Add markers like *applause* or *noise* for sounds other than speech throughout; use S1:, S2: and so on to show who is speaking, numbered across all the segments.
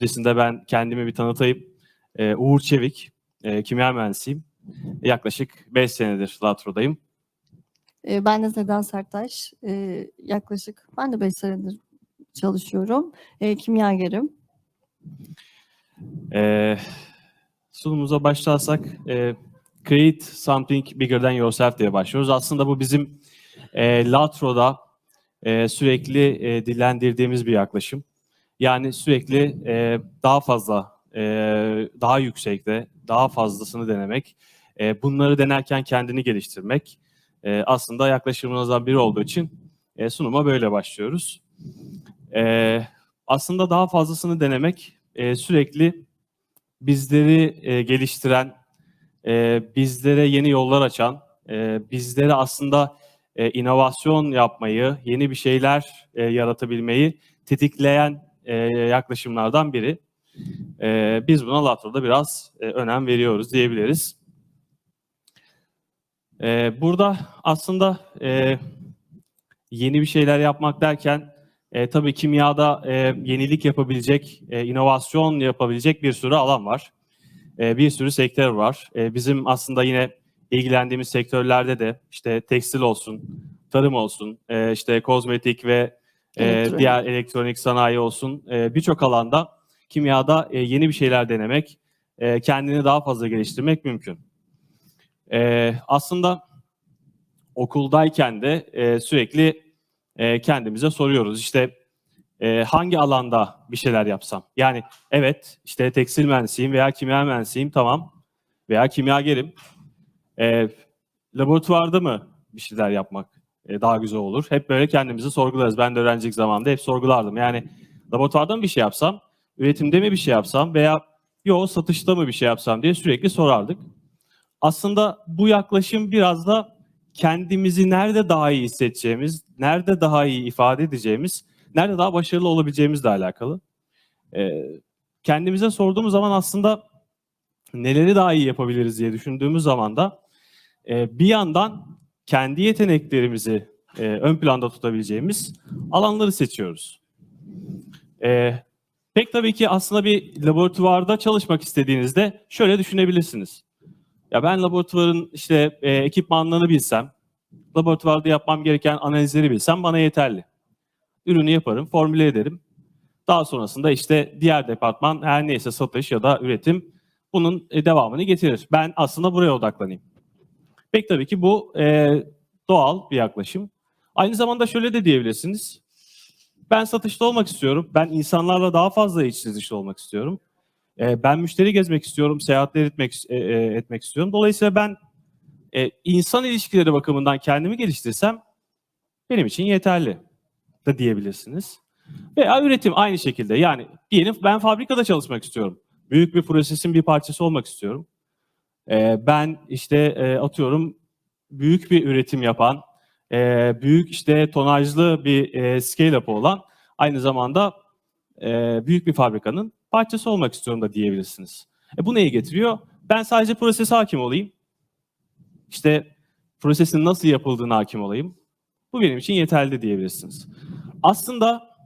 S1: öncesinde ben kendimi bir tanıtayım. Ee, Uğur Çevik, e, kimya mühendisiyim. Yaklaşık 5 senedir Latro'dayım.
S2: Ee, Ben de Sedan Sertaş. Ee, Yaklaşık ben de 5 senedir çalışıyorum. Ee, Kimyagerim.
S1: Ee, sunumumuza başlarsak e, Create Something Bigger Than Yourself diye başlıyoruz. Aslında bu bizim e, Latro'da e, sürekli e, dillendirdiğimiz bir yaklaşım. Yani sürekli e, daha fazla, e, daha yüksekte, daha fazlasını denemek, e, bunları denerken kendini geliştirmek e, aslında yaklaşımımızdan biri olduğu için e, sunuma böyle başlıyoruz. E, aslında daha fazlasını denemek e, sürekli bizleri e, geliştiren, e, bizlere yeni yollar açan, e, bizlere aslında e, inovasyon yapmayı, yeni bir şeyler e, yaratabilmeyi tetikleyen e, yaklaşımlardan biri. E, biz buna Latro'da biraz e, önem veriyoruz diyebiliriz. E, burada aslında e, yeni bir şeyler yapmak derken e, tabii kimyada e, yenilik yapabilecek, e, inovasyon yapabilecek bir sürü alan var. E, bir sürü sektör var. E, bizim aslında yine ilgilendiğimiz sektörlerde de işte tekstil olsun, tarım olsun, e, işte kozmetik ve e, diğer elektronik sanayi olsun e, birçok alanda kimyada e, yeni bir şeyler denemek, e, kendini daha fazla geliştirmek mümkün. E, aslında okuldayken de e, sürekli e, kendimize soruyoruz. İşte e, hangi alanda bir şeyler yapsam? Yani evet işte tekstil mühendisiyim veya kimya mühendisiyim tamam veya kimyagerim. E, laboratuvarda mı bir şeyler yapmak e, daha güzel olur? Hep böyle kendimizi sorgularız. Ben de öğrencilik zamanında hep sorgulardım. Yani laboratuvarda mı bir şey yapsam, üretimde mi bir şey yapsam veya yo satışta mı bir şey yapsam diye sürekli sorardık. Aslında bu yaklaşım biraz da kendimizi nerede daha iyi hissedeceğimiz, nerede daha iyi ifade edeceğimiz, nerede daha başarılı olabileceğimizle alakalı. Ee, kendimize sorduğumuz zaman aslında neleri daha iyi yapabiliriz diye düşündüğümüz zaman da e, bir yandan kendi yeteneklerimizi e, ön planda tutabileceğimiz alanları seçiyoruz. E, pek tabii ki aslında bir laboratuvarda çalışmak istediğinizde şöyle düşünebilirsiniz. Ya ben laboratuvarın işte e, ekipmanlarını bilsem, laboratuvarda yapmam gereken analizleri bilsem bana yeterli. Ürünü yaparım, formüle ederim. Daha sonrasında işte diğer departman her neyse satış ya da üretim bunun e, devamını getirir. Ben aslında buraya odaklanayım. Pek tabii ki bu e, doğal bir yaklaşım. Aynı zamanda şöyle de diyebilirsiniz. Ben satışta olmak istiyorum. Ben insanlarla daha fazla iç dışta olmak istiyorum. E, ben müşteri gezmek istiyorum, seyahatler etmek e, e, etmek istiyorum. Dolayısıyla ben e, insan ilişkileri bakımından kendimi geliştirsem benim için yeterli da diyebilirsiniz. Veya üretim aynı şekilde. Yani diyelim ben fabrikada çalışmak istiyorum. Büyük bir prosesin bir parçası olmak istiyorum. E, ben işte e, atıyorum büyük bir üretim yapan, e, büyük işte tonajlı bir e, scale-up olan aynı zamanda büyük bir fabrikanın parçası olmak istiyorum da diyebilirsiniz. E bu neyi getiriyor? Ben sadece prosese hakim olayım. İşte prosesin nasıl yapıldığına hakim olayım. Bu benim için yeterli diyebilirsiniz. Aslında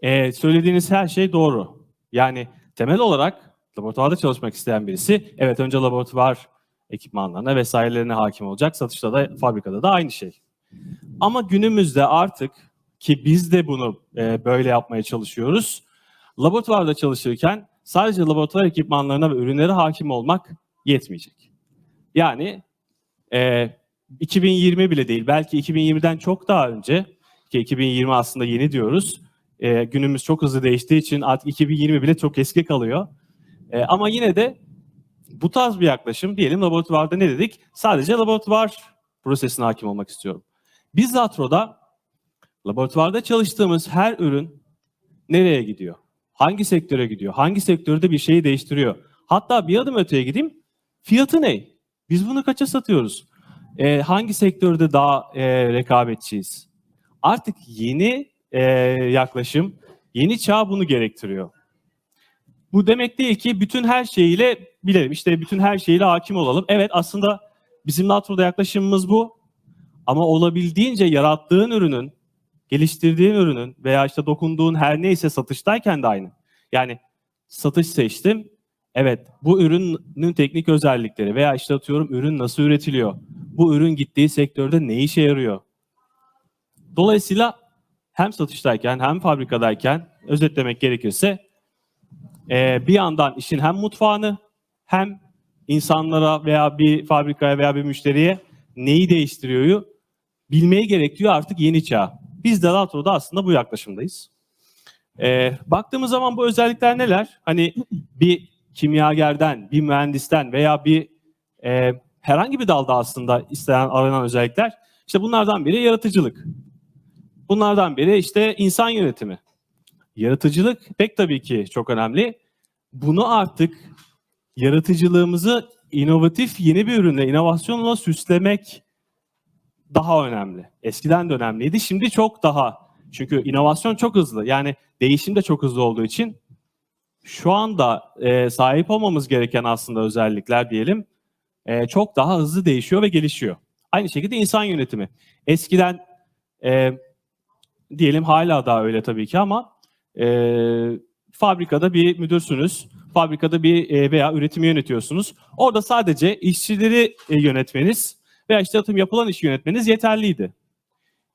S1: e, söylediğiniz her şey doğru. Yani temel olarak laboratuvarda çalışmak isteyen birisi evet önce laboratuvar ekipmanlarına vesairelerine hakim olacak. Satışta da fabrikada da aynı şey. Ama günümüzde artık ki biz de bunu e, böyle yapmaya çalışıyoruz. Laboratuvarda çalışırken sadece laboratuvar ekipmanlarına ve ürünlere hakim olmak yetmeyecek. Yani e, 2020 bile değil, belki 2020'den çok daha önce ki 2020 aslında yeni diyoruz. E, günümüz çok hızlı değiştiği için artık 2020 bile çok eski kalıyor. E, ama yine de bu tarz bir yaklaşım diyelim laboratuvarda ne dedik? Sadece laboratuvar prosesine hakim olmak istiyorum. Biz Zatro'da laboratuvarda çalıştığımız her ürün nereye gidiyor? Hangi sektöre gidiyor? Hangi sektörde bir şeyi değiştiriyor? Hatta bir adım öteye gideyim. Fiyatı ne? Biz bunu kaça satıyoruz? Ee, hangi sektörde daha e, rekabetçiyiz? Artık yeni e, yaklaşım, yeni çağ bunu gerektiriyor. Bu demek değil ki bütün her şeyiyle bilelim. İşte bütün her şeyiyle hakim olalım. Evet aslında bizim Natro'da yaklaşımımız bu. Ama olabildiğince yarattığın ürünün, geliştirdiğin ürünün veya işte dokunduğun her neyse satıştayken de aynı. Yani satış seçtim. Evet bu ürünün teknik özellikleri veya işte atıyorum ürün nasıl üretiliyor? Bu ürün gittiği sektörde ne işe yarıyor? Dolayısıyla hem satıştayken hem fabrikadayken özetlemek gerekirse e, bir yandan işin hem mutfağını hem insanlara veya bir fabrikaya veya bir müşteriye neyi değiştiriyoryu bilmeyi gerektiriyor artık yeni çağ. Biz de Latro'da aslında bu yaklaşımdayız. E, baktığımız zaman bu özellikler neler? Hani bir kimyagerden, bir mühendisten veya bir e, herhangi bir dalda aslında istenen aranan özellikler. İşte bunlardan biri yaratıcılık. Bunlardan biri işte insan yönetimi. Yaratıcılık pek tabii ki çok önemli. Bunu artık yaratıcılığımızı inovatif yeni bir ürünle, inovasyonla süslemek daha önemli. Eskiden de önemliydi. Şimdi çok daha. Çünkü inovasyon çok hızlı. Yani değişim de çok hızlı olduğu için şu anda e, sahip olmamız gereken aslında özellikler diyelim e, çok daha hızlı değişiyor ve gelişiyor. Aynı şekilde insan yönetimi. Eskiden e, diyelim hala daha öyle tabii ki ama e, fabrikada bir müdürsünüz. Fabrikada bir e, veya üretimi yönetiyorsunuz. Orada sadece işçileri e, yönetmeniz veya işte atım yapılan işi yönetmeniz yeterliydi.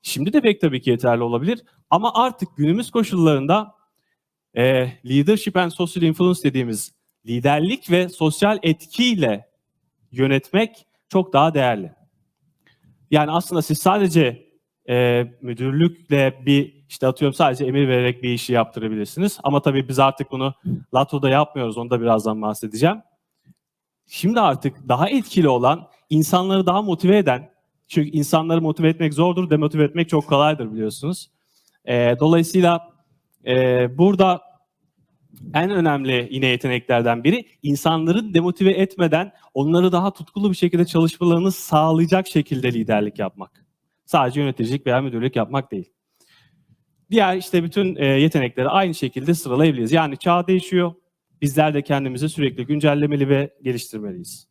S1: Şimdi de pek tabii ki yeterli olabilir. Ama artık günümüz koşullarında e, leadership and social influence dediğimiz liderlik ve sosyal etkiyle yönetmek çok daha değerli. Yani aslında siz sadece e, müdürlükle bir işte atıyorum sadece emir vererek bir işi yaptırabilirsiniz. Ama tabii biz artık bunu LATO'da yapmıyoruz. Onu da birazdan bahsedeceğim. Şimdi artık daha etkili olan, insanları daha motive eden, çünkü insanları motive etmek zordur, demotive etmek çok kolaydır biliyorsunuz. E, dolayısıyla e, burada en önemli yine yeteneklerden biri insanları demotive etmeden onları daha tutkulu bir şekilde çalışmalarını sağlayacak şekilde liderlik yapmak. Sadece yöneticilik veya müdürlük yapmak değil. Diğer işte bütün e, yetenekleri aynı şekilde sıralayabiliriz. Yani çağ değişiyor. Bizler de kendimizi sürekli güncellemeli ve geliştirmeliyiz.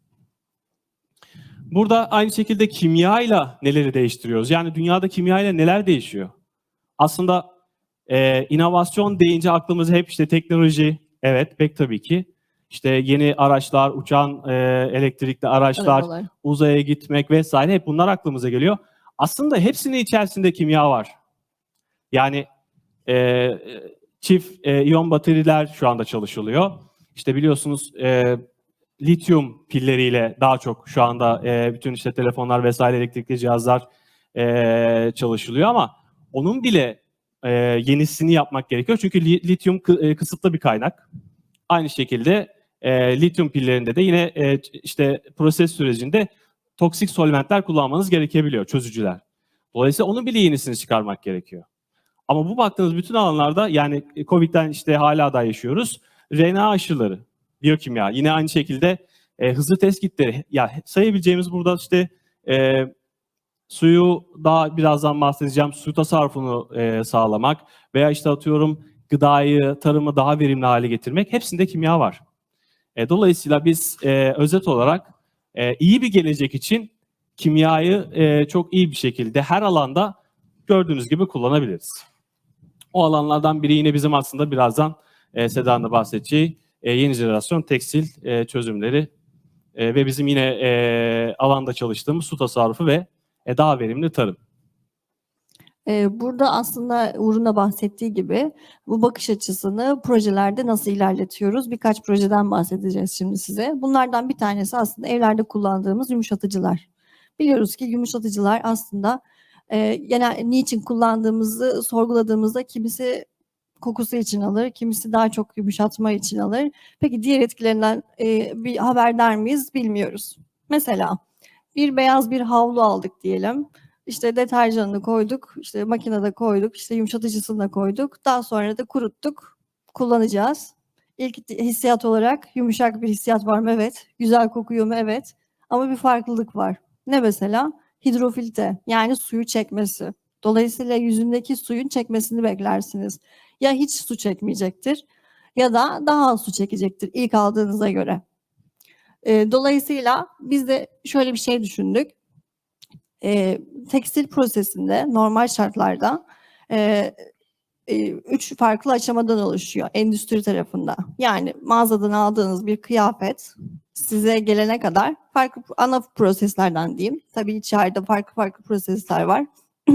S1: Burada aynı şekilde kimyayla neleri değiştiriyoruz? Yani dünyada kimyayla neler değişiyor? Aslında e, inovasyon deyince aklımıza hep işte teknoloji, evet pek tabii ki. İşte yeni araçlar, uçan e, elektrikli araçlar,
S2: Arabalar.
S1: uzaya gitmek vesaire hep bunlar aklımıza geliyor. Aslında hepsinin içerisinde kimya var. Yani e, çift e, iyon bateriler şu anda çalışılıyor. İşte biliyorsunuz e, lityum pilleriyle daha çok şu anda e, bütün işte telefonlar vesaire elektrikli cihazlar e, çalışılıyor ama onun bile e, yenisini yapmak gerekiyor. Çünkü li- lityum kı- e, kısıtlı bir kaynak. Aynı şekilde e, lityum pillerinde de yine e, işte proses sürecinde toksik solventler kullanmanız gerekebiliyor, çözücüler. Dolayısıyla onun bile yenisini çıkarmak gerekiyor. Ama bu baktığınız bütün alanlarda yani Covid'den işte hala da yaşıyoruz. RNA aşıları, biyokimya, yine aynı şekilde e, hızlı test kitleri. Ya sayabileceğimiz burada işte e, suyu daha birazdan bahsedeceğim. Su tasarrufunu e, sağlamak veya işte atıyorum gıdayı, tarımı daha verimli hale getirmek hepsinde kimya var. E, dolayısıyla biz e, özet olarak e, iyi bir gelecek için kimyayı e, çok iyi bir şekilde her alanda gördüğünüz gibi kullanabiliriz. O alanlardan biri yine bizim aslında birazdan e, Seda'nın da bahsedeceği e, yeni jenerasyon tekstil e, çözümleri e, ve bizim yine e, alanda çalıştığımız su tasarrufu ve e, daha verimli tarım.
S2: Ee, burada aslında Uğur'un da bahsettiği gibi bu bakış açısını projelerde nasıl ilerletiyoruz? Birkaç projeden bahsedeceğiz şimdi size. Bunlardan bir tanesi aslında evlerde kullandığımız yumuşatıcılar. Biliyoruz ki yumuşatıcılar aslında e, genel niçin kullandığımızı sorguladığımızda kimisi kokusu için alır, kimisi daha çok yumuşatma için alır. Peki diğer etkilerinden e, bir haberdar mıyız bilmiyoruz. Mesela bir beyaz bir havlu aldık diyelim. İşte deterjanını koyduk, işte makinede koyduk, işte yumuşatıcısını da koyduk. Daha sonra da kuruttuk, kullanacağız. İlk hissiyat olarak yumuşak bir hissiyat var mı? Evet. Güzel kokuyor mu? Evet. Ama bir farklılık var. Ne mesela? Hidrofiltre yani suyu çekmesi. Dolayısıyla yüzündeki suyun çekmesini beklersiniz. Ya hiç su çekmeyecektir ya da daha az su çekecektir ilk aldığınıza göre. Ee, dolayısıyla biz de şöyle bir şey düşündük. Ee, tekstil prosesinde normal şartlarda e, e, üç farklı aşamadan oluşuyor endüstri tarafında. Yani mağazadan aldığınız bir kıyafet size gelene kadar farklı ana proseslerden diyeyim. Tabii içeride farklı farklı prosesler var. *clears throat*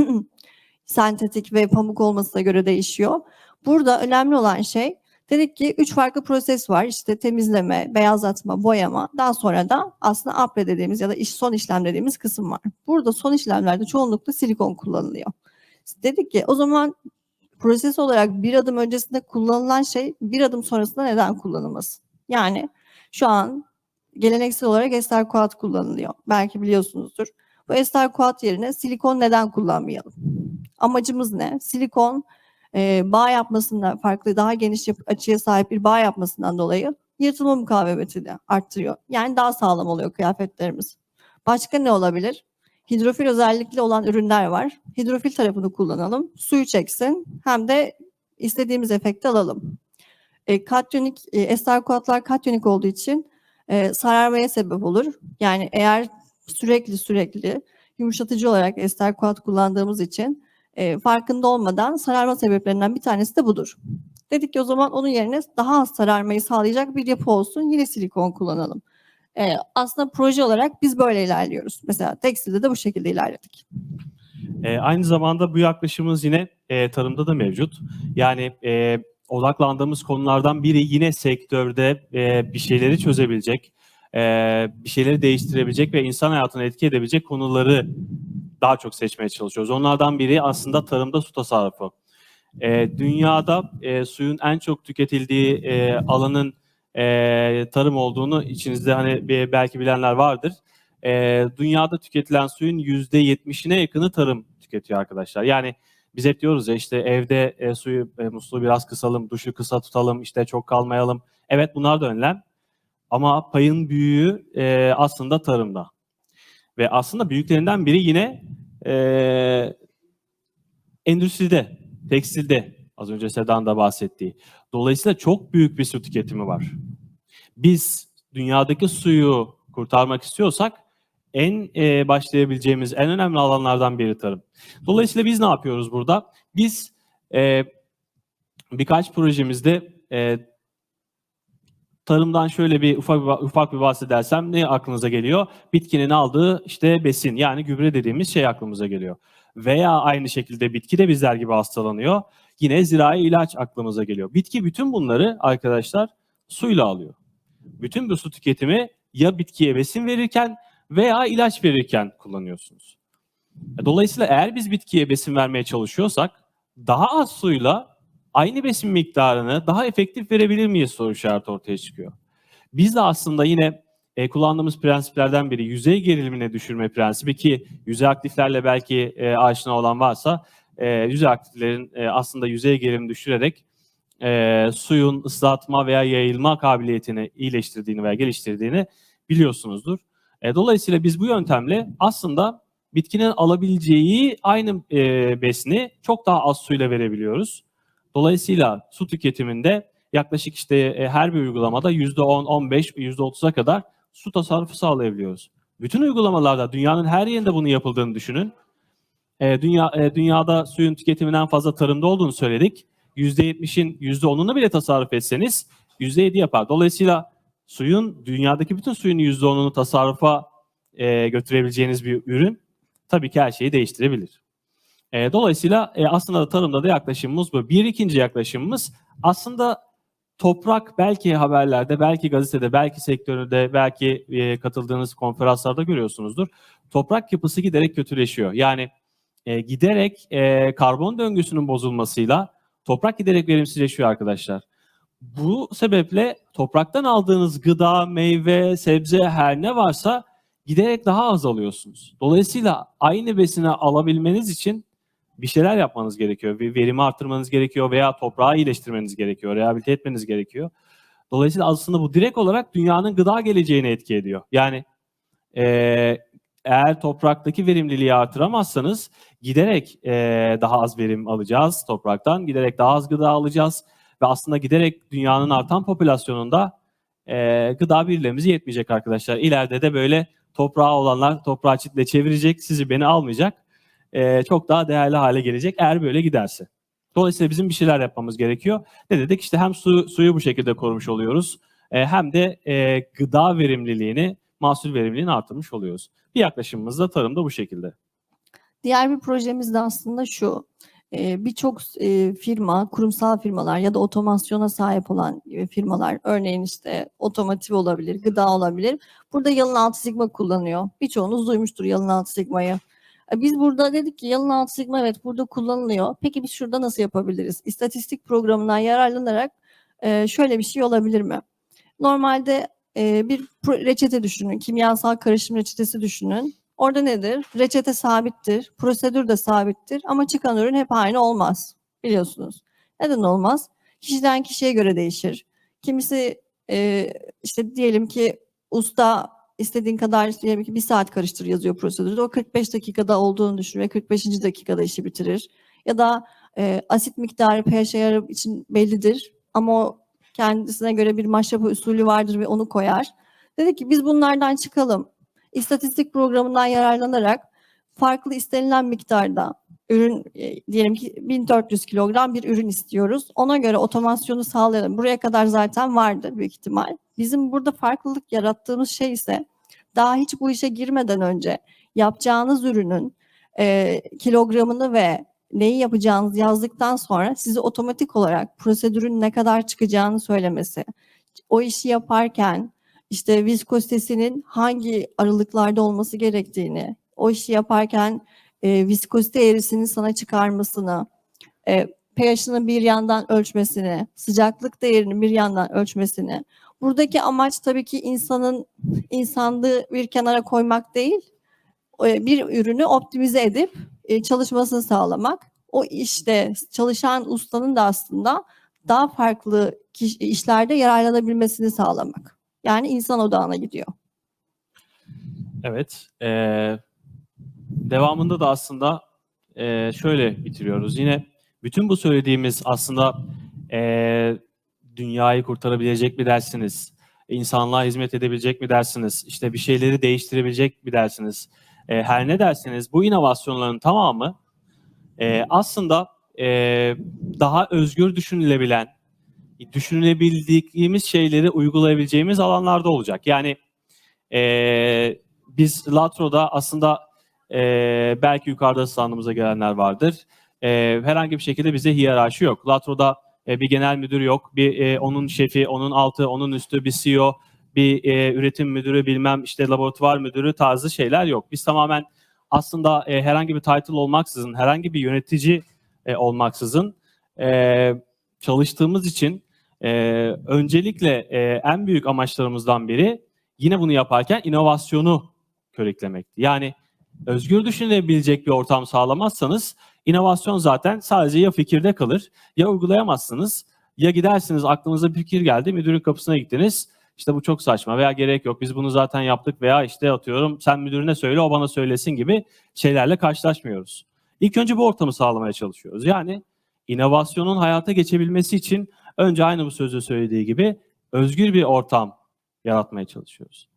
S2: Sentetik ve pamuk olmasına göre değişiyor. Burada önemli olan şey dedik ki üç farklı proses var. İşte temizleme, beyazlatma, boyama. Daha sonra da aslında apre dediğimiz ya da iş, son işlem dediğimiz kısım var. Burada son işlemlerde çoğunlukla silikon kullanılıyor. Dedik ki o zaman proses olarak bir adım öncesinde kullanılan şey bir adım sonrasında neden kullanılmasın? Yani şu an geleneksel olarak ester kuat kullanılıyor. Belki biliyorsunuzdur. Bu ester kuat yerine silikon neden kullanmayalım? Amacımız ne? Silikon e, bağ yapmasından farklı daha geniş açıya sahip bir bağ yapmasından dolayı yırtılma mukavemetini arttırıyor. Yani daha sağlam oluyor kıyafetlerimiz. Başka ne olabilir? Hidrofil özellikli olan ürünler var. Hidrofil tarafını kullanalım. Suyu çeksin hem de istediğimiz efekti alalım. E, katyonik, e, ester kuatlar katyonik olduğu için e, sararmaya sebep olur. Yani eğer sürekli sürekli yumuşatıcı olarak ester kuat kullandığımız için e, farkında olmadan sararma sebeplerinden bir tanesi de budur. Dedik ki o zaman onun yerine daha az sararmayı sağlayacak bir yapı olsun. Yine silikon kullanalım. E, aslında proje olarak biz böyle ilerliyoruz. Mesela tekstilde de bu şekilde ilerledik.
S1: E, aynı zamanda bu yaklaşımımız yine e, tarımda da mevcut. Yani e, odaklandığımız konulardan biri yine sektörde e, bir şeyleri çözebilecek, e, bir şeyleri değiştirebilecek ve insan hayatını etki edebilecek konuları daha çok seçmeye çalışıyoruz. Onlardan biri aslında tarımda su tasarrufu. E, dünyada e, suyun en çok tüketildiği e, alanın e, tarım olduğunu içinizde hani belki bilenler vardır. E, dünyada tüketilen suyun %70'ine yakını tarım tüketiyor arkadaşlar. Yani biz hep diyoruz ya işte evde e, suyu e, musluğu biraz kısalım, duşu kısa tutalım, işte çok kalmayalım. Evet bunlar da önlem. Ama payın büyüğü e, aslında tarımda. Ve aslında büyüklerinden biri yine e, endüstride, tekstilde az önce Sedan da bahsettiği. Dolayısıyla çok büyük bir su tüketimi var. Biz dünyadaki suyu kurtarmak istiyorsak en e, başlayabileceğimiz en önemli alanlardan biri tarım. Dolayısıyla biz ne yapıyoruz burada? Biz e, birkaç projemizde e, tarımdan şöyle bir ufak bir, ufak bir bahsedersem ne aklınıza geliyor? Bitkinin aldığı işte besin yani gübre dediğimiz şey aklımıza geliyor. Veya aynı şekilde bitki de bizler gibi hastalanıyor. Yine zirai ilaç aklımıza geliyor. Bitki bütün bunları arkadaşlar suyla alıyor. Bütün bu su tüketimi ya bitkiye besin verirken veya ilaç verirken kullanıyorsunuz. E, Dolayısıyla eğer biz bitkiye besin vermeye çalışıyorsak daha az suyla aynı besin miktarını daha efektif verebilir miyiz soru işareti ortaya çıkıyor. Biz de aslında yine e, kullandığımız prensiplerden biri yüzey gerilimine düşürme prensibi ki yüzey aktiflerle belki e, aşina olan varsa e, yüzey aktiflerin e, aslında yüzey gerilimi düşürerek e, suyun ıslatma veya yayılma kabiliyetini iyileştirdiğini veya geliştirdiğini biliyorsunuzdur. E, dolayısıyla biz bu yöntemle aslında bitkinin alabileceği aynı e, besini çok daha az suyla verebiliyoruz. Dolayısıyla su tüketiminde yaklaşık işte e, her bir uygulamada %10, 15, %30'a kadar su tasarrufu sağlayabiliyoruz. Bütün uygulamalarda dünyanın her yerinde bunun yapıldığını düşünün. E, dünya e, dünyada suyun tüketiminin en fazla tarımda olduğunu söyledik. %70'in %10'unu bile tasarruf etseniz %7 yapar. Dolayısıyla suyun dünyadaki bütün suyun %10'unu tasarrufa e, götürebileceğiniz bir ürün tabii ki her şeyi değiştirebilir. E, dolayısıyla e, aslında da tarımda da yaklaşımımız bu. Bir ikinci yaklaşımımız aslında toprak belki haberlerde, belki gazetede, belki sektörde, belki e, katıldığınız konferanslarda görüyorsunuzdur. Toprak yapısı giderek kötüleşiyor. Yani e, giderek e, karbon döngüsünün bozulmasıyla toprak giderek verimsizleşiyor arkadaşlar. Bu sebeple topraktan aldığınız gıda, meyve, sebze her ne varsa giderek daha az alıyorsunuz. Dolayısıyla aynı besini alabilmeniz için bir şeyler yapmanız gerekiyor. Bir verimi arttırmanız gerekiyor veya toprağı iyileştirmeniz gerekiyor, rehabilite etmeniz gerekiyor. Dolayısıyla aslında bu direkt olarak dünyanın gıda geleceğini etki ediyor. Yani eğer topraktaki verimliliği artıramazsanız giderek eee, daha az verim alacağız topraktan, giderek daha az gıda alacağız ve aslında giderek dünyanın artan popülasyonunda eee, gıda birilerimize yetmeyecek arkadaşlar. İleride de böyle toprağı olanlar toprağı çitle çevirecek, sizi beni almayacak. Eee, çok daha değerli hale gelecek eğer böyle giderse. Dolayısıyla bizim bir şeyler yapmamız gerekiyor. Ne dedik? İşte hem su, suyu bu şekilde korumuş oluyoruz e, hem de e, gıda verimliliğini, mahsul verimliliğini artırmış oluyoruz. Bir yaklaşımımız da tarımda bu şekilde.
S2: Diğer bir projemiz de aslında şu. e, Birçok e, firma, kurumsal firmalar ya da otomasyona sahip olan e, firmalar, örneğin işte otomotiv olabilir, gıda olabilir. Burada yalın altı sigma kullanıyor. Birçoğunuz duymuştur yalın altı sigmayı. Biz burada dedik ki yalın altı sigma evet burada kullanılıyor. Peki biz şurada nasıl yapabiliriz? İstatistik programından yararlanarak şöyle bir şey olabilir mi? Normalde bir reçete düşünün, kimyasal karışım reçetesi düşünün. Orada nedir? Reçete sabittir, prosedür de sabittir ama çıkan ürün hep aynı olmaz biliyorsunuz. Neden olmaz? Kişiden kişiye göre değişir. Kimisi e, işte diyelim ki usta istediğin kadar diyelim ki bir saat karıştır yazıyor prosedürde. O 45 dakikada olduğunu düşünür ve 45. dakikada işi bitirir. Ya da e, asit miktarı pH için bellidir ama o kendisine göre bir maşrapa usulü vardır ve onu koyar. Dedi ki biz bunlardan çıkalım. İstatistik programından yararlanarak farklı istenilen miktarda ürün e, diyelim ki 1400 kilogram bir ürün istiyoruz. Ona göre otomasyonu sağlayalım. Buraya kadar zaten vardır büyük ihtimal. Bizim burada farklılık yarattığımız şey ise daha hiç bu işe girmeden önce yapacağınız ürünün e, kilogramını ve neyi yapacağınızı yazdıktan sonra size otomatik olarak prosedürün ne kadar çıkacağını söylemesi. O işi yaparken işte viskozitesinin hangi aralıklarda olması gerektiğini, o işi yaparken e, viskozite eğrisini sana çıkarmasını, e, pH'ını bir yandan ölçmesini, sıcaklık değerini bir yandan ölçmesini. Buradaki amaç tabii ki insanın insanlığı bir kenara koymak değil, e, bir ürünü optimize edip e, çalışmasını sağlamak. O işte çalışan ustanın da aslında daha farklı işlerde yararlanabilmesini sağlamak. Yani insan odağına gidiyor.
S1: Evet. eee, devamında da aslında eee, şöyle bitiriyoruz. Yine bütün bu söylediğimiz aslında eee, dünyayı kurtarabilecek mi dersiniz? İnsanlığa hizmet edebilecek mi dersiniz? İşte bir şeyleri değiştirebilecek mi dersiniz? Eee, her ne derseniz bu inovasyonların tamamı eee, aslında eee, daha özgür düşünülebilen, düşünebildiğimiz şeyleri uygulayabileceğimiz alanlarda olacak. Yani eee, biz Latro'da aslında eee, belki yukarıda standımıza gelenler vardır. Eee, herhangi bir şekilde bize hiyerarşi yok. Latro'da e, bir genel müdür yok. Bir e, onun şefi, onun altı, onun üstü bir CEO, bir e, üretim müdürü, bilmem işte laboratuvar müdürü tarzı şeyler yok. Biz tamamen aslında e, herhangi bir title olmaksızın, herhangi bir yönetici e, olmaksızın e, çalıştığımız için e, öncelikle e, en büyük amaçlarımızdan biri yine bunu yaparken inovasyonu körüklemekti. Yani özgür düşünebilecek bir ortam sağlamazsanız inovasyon zaten sadece ya fikirde kalır ya uygulayamazsınız ya gidersiniz aklınıza bir fikir geldi müdürün kapısına gittiniz işte bu çok saçma veya gerek yok biz bunu zaten yaptık veya işte atıyorum sen müdürüne söyle o bana söylesin gibi şeylerle karşılaşmıyoruz. İlk önce bu ortamı sağlamaya çalışıyoruz. Yani inovasyonun hayata geçebilmesi için önce aynı bu sözde söylediği gibi özgür bir ortam yaratmaya çalışıyoruz.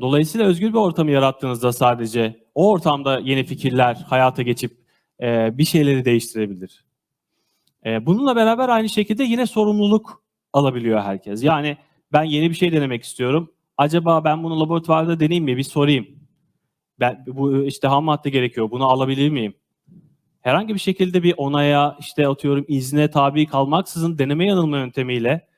S1: Dolayısıyla özgür bir ortamı yarattığınızda sadece o ortamda yeni fikirler hayata geçip e, bir şeyleri değiştirebilir. E, bununla beraber aynı şekilde yine sorumluluk alabiliyor herkes. Yani ben yeni bir şey denemek istiyorum. Acaba ben bunu laboratuvarda deneyeyim mi? Bir sorayım. Ben bu işte ham madde gerekiyor. Bunu alabilir miyim? Herhangi bir şekilde bir onaya işte atıyorum izne tabi kalmaksızın deneme yanılma yöntemiyle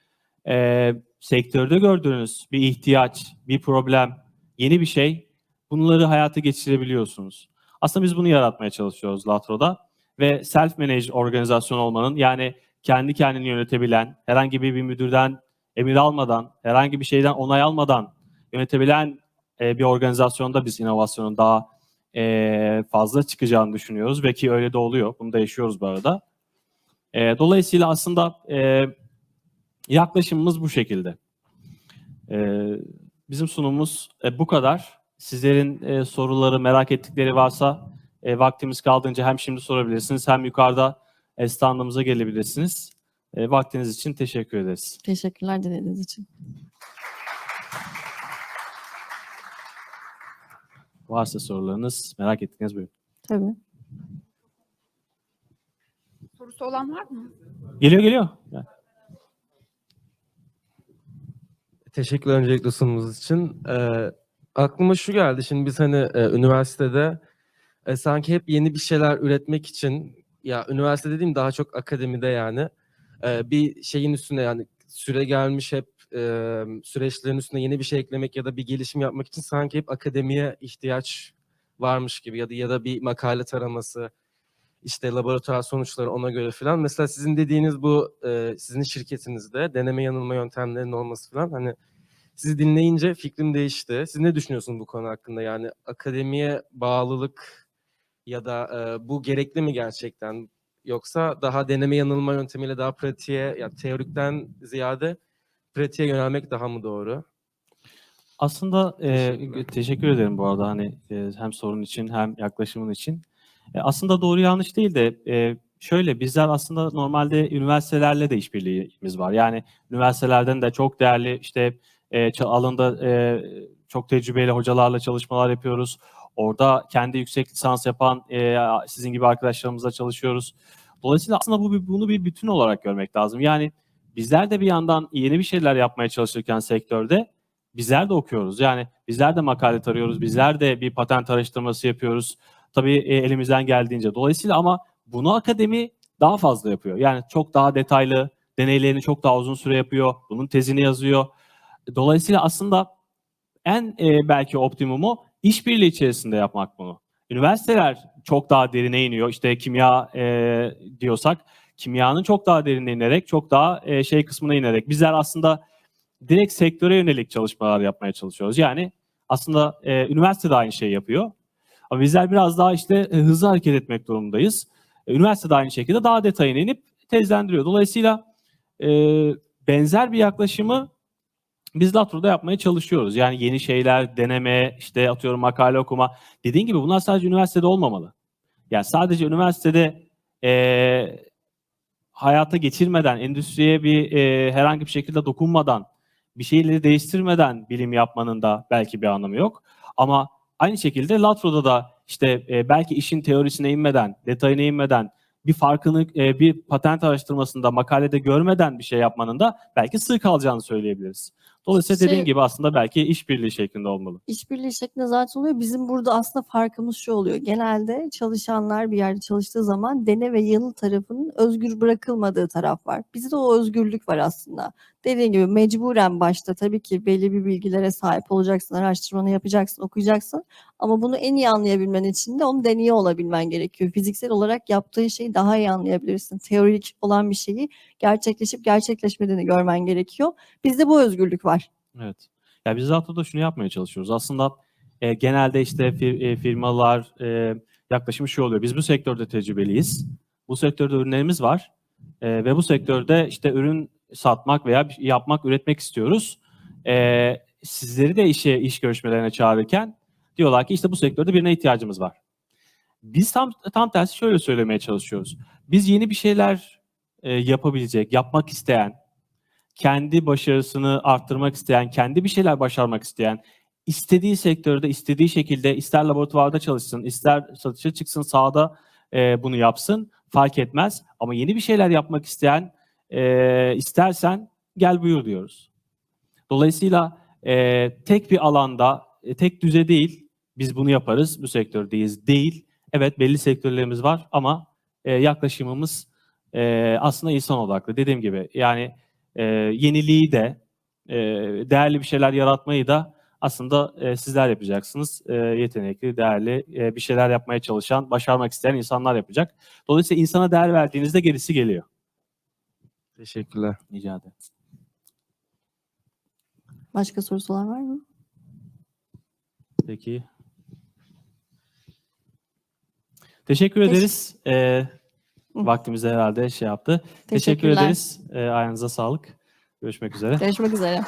S1: e, sektörde gördüğünüz bir ihtiyaç, bir problem, yeni bir şey bunları hayata geçirebiliyorsunuz. Aslında biz bunu yaratmaya çalışıyoruz Latro'da ve self-managed organizasyon olmanın yani kendi kendini yönetebilen, herhangi bir, bir müdürden emir almadan, herhangi bir şeyden onay almadan yönetebilen e, bir organizasyonda biz inovasyonun daha e, fazla çıkacağını düşünüyoruz ve ki öyle de oluyor. Bunu da yaşıyoruz bu arada. E, dolayısıyla aslında e, yaklaşımımız bu şekilde. E, bizim sunumumuz e, bu kadar. Sizlerin e, soruları, merak ettikleri varsa e, vaktimiz kaldığınca hem şimdi sorabilirsiniz hem yukarıda e, standımıza gelebilirsiniz. E, vaktiniz için teşekkür ederiz.
S2: Teşekkürler dinlediğiniz için.
S1: Varsa sorularınız, merak ettiğiniz buyurun.
S2: Tabii.
S3: Sorusu olan var mı?
S1: Geliyor geliyor. Yani
S4: Teşekkürler öncelikle sunumunuz için. Ee, aklıma şu geldi. Şimdi biz hani e, üniversitede e, sanki hep yeni bir şeyler üretmek için ya üniversite dediğim daha çok akademide yani e, bir şeyin üstüne yani süre gelmiş hep e, süreçlerin üstüne yeni bir şey eklemek ya da bir gelişim yapmak için sanki hep akademiye ihtiyaç varmış gibi ya da ya da bir makale taraması işte laboratuvar sonuçları ona göre falan. Mesela sizin dediğiniz bu e, sizin şirketinizde deneme yanılma yöntemlerinin olması falan hani sizi dinleyince fikrim değişti. Siz ne düşünüyorsunuz bu konu hakkında? Yani akademiye bağlılık ya da e, bu gerekli mi gerçekten? Yoksa daha deneme yanılma yöntemiyle daha pratiğe, ya teorikten ziyade pratiğe yönelmek daha mı doğru?
S1: Aslında e, teşekkür ederim bu arada hani e, hem sorun için hem yaklaşımın için. E, aslında doğru yanlış değil de e, şöyle bizler aslında normalde üniversitelerle de işbirliğimiz var. Yani üniversitelerden de çok değerli işte e, alanda e, çok tecrübeli hocalarla çalışmalar yapıyoruz. Orada kendi yüksek lisans yapan e, sizin gibi arkadaşlarımızla çalışıyoruz. Dolayısıyla aslında bu bunu bir bütün olarak görmek lazım. Yani bizler de bir yandan yeni bir şeyler yapmaya çalışırken sektörde bizler de okuyoruz. Yani bizler de makale tarıyoruz. Bizler de bir patent araştırması yapıyoruz. Tabii e, elimizden geldiğince. Dolayısıyla ama bunu akademi daha fazla yapıyor. Yani çok daha detaylı, deneylerini çok daha uzun süre yapıyor. Bunun tezini yazıyor. Dolayısıyla aslında en e, belki optimumu işbirliği içerisinde yapmak bunu. Üniversiteler çok daha derine iniyor. İşte kimya e, diyorsak kimyanın çok daha derine inerek, çok daha e, şey kısmına inerek. Bizler aslında direkt sektöre yönelik çalışmalar yapmaya çalışıyoruz. Yani aslında e, üniversite de aynı şeyi yapıyor. Ama bizler biraz daha işte e, hızlı hareket etmek durumundayız. E, üniversite de aynı şekilde daha detayına inip tezlendiriyor. Dolayısıyla e, benzer bir yaklaşımı biz Latro'da yapmaya çalışıyoruz. Yani yeni şeyler, deneme, işte atıyorum makale okuma. Dediğin gibi bunlar sadece üniversitede olmamalı. Yani sadece üniversitede e, hayata geçirmeden, endüstriye bir e, herhangi bir şekilde dokunmadan, bir şeyleri değiştirmeden bilim yapmanın da belki bir anlamı yok. Ama aynı şekilde Latro'da da işte e, belki işin teorisine inmeden, detayına inmeden, bir farkını e, bir patent araştırmasında, makalede görmeden bir şey yapmanın da belki sığ kalacağını söyleyebiliriz. Dolayısıyla
S2: Şey-
S1: dediğin gibi aslında belki işbirliği şeklinde olmalı.
S2: İşbirliği şeklinde zaten oluyor. Bizim burada aslında farkımız şu oluyor. Genelde çalışanlar bir yerde çalıştığı zaman dene ve yanıl tarafının özgür bırakılmadığı taraf var. Bizde o özgürlük var aslında. Dediğim gibi mecburen başta tabii ki belli bir bilgilere sahip olacaksın, araştırmanı yapacaksın, okuyacaksın. Ama bunu en iyi anlayabilmen için de onu deniyor olabilmen gerekiyor. Fiziksel olarak yaptığın şeyi daha iyi anlayabilirsin. Teorik olan bir şeyi gerçekleşip gerçekleşmediğini görmen gerekiyor. Bizde bu özgürlük var.
S1: Evet. Ya biz zaten da şunu yapmaya çalışıyoruz. Aslında e, genelde işte fir- e, firmalar e, yaklaşımı şu oluyor. Biz bu sektörde tecrübeliyiz. Bu sektörde ürünlerimiz var. E, ve bu sektörde işte ürün satmak veya şey yapmak, üretmek istiyoruz. E, sizleri de işe iş görüşmelerine çağırırken diyorlar ki işte bu sektörde birine ihtiyacımız var. Biz tam tam tersi şöyle söylemeye çalışıyoruz. Biz yeni bir şeyler e, yapabilecek, yapmak isteyen, kendi başarısını arttırmak isteyen, kendi bir şeyler başarmak isteyen, istediği sektörde, istediği şekilde ister laboratuvarda çalışsın, ister satışa çıksın, sahada e, bunu yapsın fark etmez. Ama yeni bir şeyler yapmak isteyen, e, istersen gel buyur diyoruz. Dolayısıyla e, tek bir alanda, e, tek düze değil, biz bunu yaparız, bu sektördeyiz değil. Evet belli sektörlerimiz var ama e, yaklaşımımız e, aslında insan odaklı. Dediğim gibi yani e, yeniliği de, e, değerli bir şeyler yaratmayı da aslında e, sizler yapacaksınız. E, yetenekli, değerli, e, bir şeyler yapmaya çalışan, başarmak isteyen insanlar yapacak. Dolayısıyla insana değer verdiğinizde gerisi geliyor.
S4: Teşekkürler.
S1: Rica ederim.
S2: Başka sorusu olan var mı?
S1: Peki. Teşekkür
S2: Teş-
S1: ederiz. E,
S2: Hı.
S1: Vaktimizi herhalde şey yaptı. Teşekkür ederiz. E, ayağınıza sağlık. Görüşmek üzere.
S2: Görüşmek üzere.